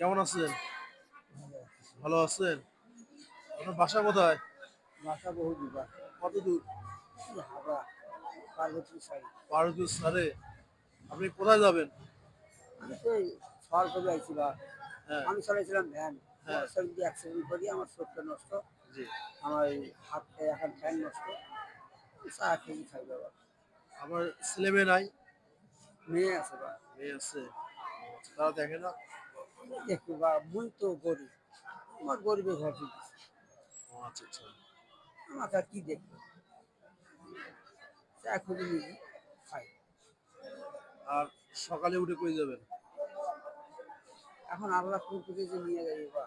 কেমন আছেন? ভালো আছেন? আপনার বাসা কোথায়? বাসা বহু দূর কত দূর পারদুর সারে। আপনি কোথায় যাবেন? আমি তো শহর করে আইছি বা হ্যাঁ। আমি চালাইছিলাম ভ্যান। হ্যাঁ। সেদিন অ্যাক্সিডেন্ট করি আমার চোখটা নষ্ট। জি। আমার হাতটা এখন ফ্যান নষ্ট। চা খেয়ে খাই বাবা। আমার ছেলে মেয়ে নাই? মেয়ে আছে বা। মেয়ে আছে। তারা দেখে না? দেখি বা মুই তো গরিব। আমার গরিবে ঘর আচ্ছা আচ্ছা। আমাকে আর কি দেখব? চা খাই। আর সকালে উঠে কই যাবেন? এখন আল্লাহ থেকে যে নিয়ে যাই বা।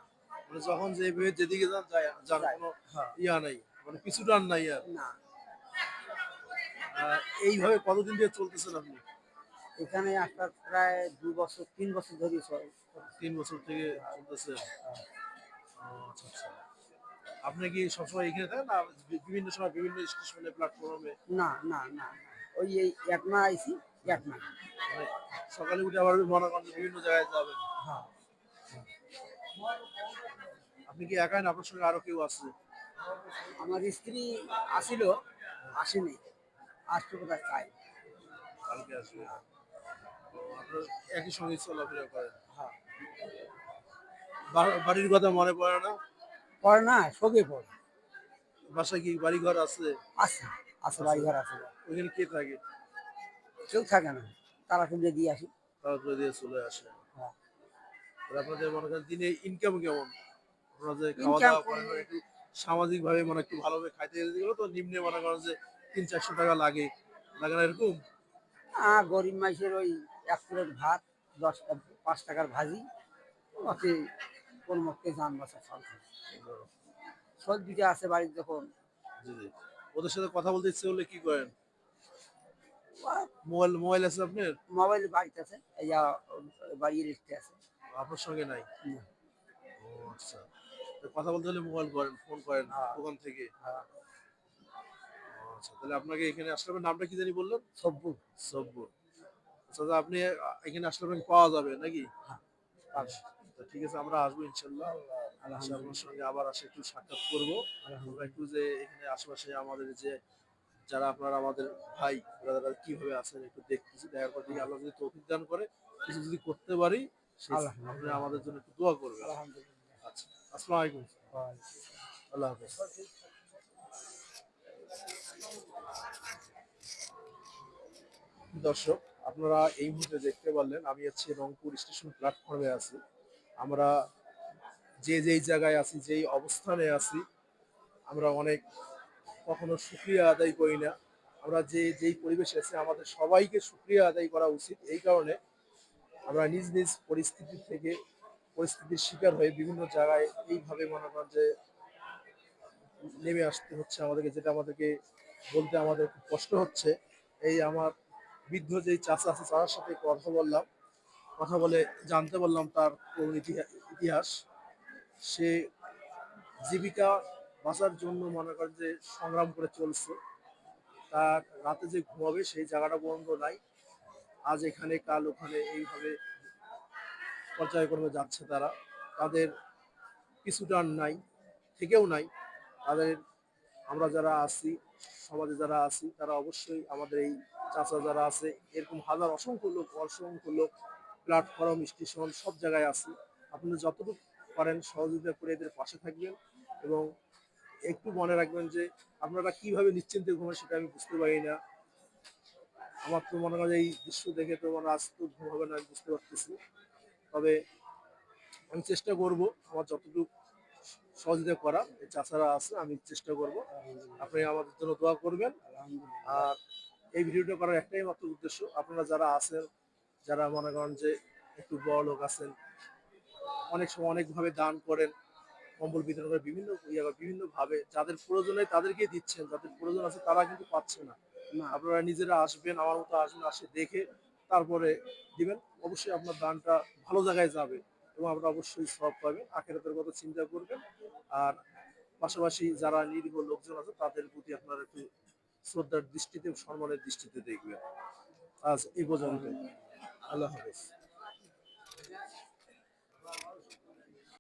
মানে যখন যে ভেবে যেদিকে যান যায় যাই। কোনো হ্যাঁ। ইয়া নাই। মানে পিছু টান নাই আর। না। এইভাবে কতদিন দিয়ে চলতেছেন আপনি? এখানে একটা প্রায় দু বছর তিন বছর ধরে তিন বছর থেকে চলতেছে। আচ্ছা আচ্ছা। আপনি কি সবসময় এখানে থাকেন না? বিভিন্ন সময় বিভিন্ন স্টেশনে প্ল্যাটফর্মে না না না। ওই এই এক না আইসি এক না মানে সকালে উঠে আবার মনে করেন বিভিন্ন জায়গায় যাবেন। হ্যাঁ। আপনি কি একাই না? আপনার সঙ্গে আরও কেউ আছে? আমার স্ত্রী আসিল আসেনি। আসতে কোথায়? চাই কালকে আসবে ও, আপনার একই সঙ্গে চলাফেরা করেন হ্যাঁ বাড়ির কথা মনে পড়ে না? পরে না সবে পড়ে। বাসায় কি বাড়ি ঘর আছে? আছে আছে বাড়ি ঘর আছে। ওইখানে কে থাকে? কেউ থাকে না। তারা খুঁজে দিয়ে আসি। তারা দিয়ে চলে আসে। হ্যাঁ। আপনাদের মনে করেন দিনে ইনকাম কেমন? আপনারা যে খাওয়া দাওয়া। করেন একটু সামাজিক ভাবে মানে একটু ভালোভাবে খাইতে গেলে তো নিম্নে মনে করেন যে তিন চারশো টাকা লাগে। লাগে না এরকম? গরিব মাইসের ওই এক প্লেট ভাত দশ পাঁচ টাকার ভাজি ওতে কোন মধ্যে যান বাসা ফল সবজিটা আছে বাড়ির যখন। ওদের সাথে কথা বলতে ইচ্ছে হলে কি করেন? মোবাইল মোবাইল আছে আপনার? মোবাইল বাড়িতে আছে এই বাড়ির লিস্টে আছে। আপনার সঙ্গে নাই। ও আচ্ছা। কথা বলতে হলে মোবাইল করেন ফোন করেন হ্যাঁ। দোকান থেকে? হ্যাঁ। আচ্ছা তাহলে আপনাকে এখানে আসলে নামটা কি জানি বললেন? সব্বু। সব্বর আচ্ছা আপনি আপনি আসলে আপনাকে পাওয়া যাবে নাকি? হ্যাঁ। আচ্ছা, ঠিক আছে আমরা আসব ইনশাল্লাহ। আচ্ছা, আপনার সঙ্গে আবার আসে একটু সাক্ষাৎ করব। আমরা একটু যে এখানে আশেপাশে আমাদের যে যারা আপনারা আমাদের ভাই ব্রাদাররা কীভাবে আছেন একটু দেখতেছি দেখার পর দেখি আল্লাহ যদি তৌফিক দান করে কিছু যদি করতে পারি আপনি আমাদের জন্য একটু দোয়া করবেন। আলহামদুলিল্লাহ। আচ্ছা আসসালামু আলাইকুম। আল্লাহ হাফেজ। দর্শক আপনারা এই মুহূর্তে দেখতে পারলেন, আমি হচ্ছে রংপুর স্টেশন প্ল্যাটফর্মে আছি। আমরা যে যেই জায়গায় আছি, যেই অবস্থানে আছি, আমরা অনেক কখনো সুক্রিয়া আদায় করি না। আমরা যে যেই পরিবেশে আছি, আমাদের সবাইকে সুক্রিয়া আদায় করা উচিত। এই কারণে আমরা নিজ নিজ পরিস্থিতি থেকে পরিস্থিতির শিকার হয়ে বিভিন্ন জায়গায় এইভাবে মনে করেন যে নেমে আসতে হচ্ছে আমাদেরকে, যেটা আমাদেরকে বলতে আমাদের খুব কষ্ট হচ্ছে। এই আমার বৃদ্ধ যেই চাচা আছে চাচার সাথে কথা বললাম। কথা বলে জানতে পারলাম তার করুণ ইতিহা- ইতিহাস। সে জীবিকা বাঁচার জন্য মনে করেন যে সংগ্রাম করে চলছে। তার রাতে যে ঘুমাবে সেই জায়গাটা বন্ধ নাই। আজ এখানে, কাল ওখানে এইভাবে পর্যায়ক্রমে যাচ্ছে তারা। তাদের কিছুটা নাই, থেকেও নাই। তাদের আমরা যারা আছি, সমাজে যারা আছি, তারা অবশ্যই আমাদের এই চাচা যারা আছে, এরকম হাজার অসংখ্য লোক অসংখ্য লোক প্ল্যাটফর্ম স্টেশন সব জায়গায় আছে। আপনারা যতটুকু পারেন সহযোগিতা করে এদের পাশে থাকবেন এবং একটু মনে রাখবেন যে আপনারা কীভাবে নিশ্চিন্তে ঘুমান সেটা আমি বুঝতে পারি না। আমার তো মনে হয় এই দৃশ্য দেখে তো মানে আজ তো ঘুম হবে না, আমি বুঝতে পারতেছি। তবে আমি চেষ্টা করব আমার যতটুকু সহযোগিতা করা এই চাচারা আছে, আমি চেষ্টা করব। আপনি আমাদের জন্য দোয়া করবেন। আর এই ভিডিওটা করার একটাই মাত্র উদ্দেশ্য আপনারা যারা আছেন যারা মনে করেন যে একটু বড় লোক আছেন অনেক সময় অনেকভাবে দান করেন কম্বল বিতরণ করে বিভিন্ন ইয়ে বিভিন্ন ভাবে যাদের প্রয়োজনে তাদেরকে দিচ্ছেন যাদের প্রয়োজন আছে তারা কিন্তু পাচ্ছে না। না। আপনারা নিজেরা আসবেন আমার মতো আসবেন আসে দেখে তারপরে দিবেন অবশ্যই আপনার দানটা ভালো জায়গায় যাবে এবং আপনারা অবশ্যই সব পাবেন আখেরাতের কথা চিন্তা করবেন আর পাশাপাশি যারা নিরীহ লোকজন আছে তাদের প্রতি আপনারা একটু শ্রদ্ধার দৃষ্টিতে সম্মানের দৃষ্টিতে দেখবেন। আজ এই পর্যন্ত। আল্লাহ হাফেজ।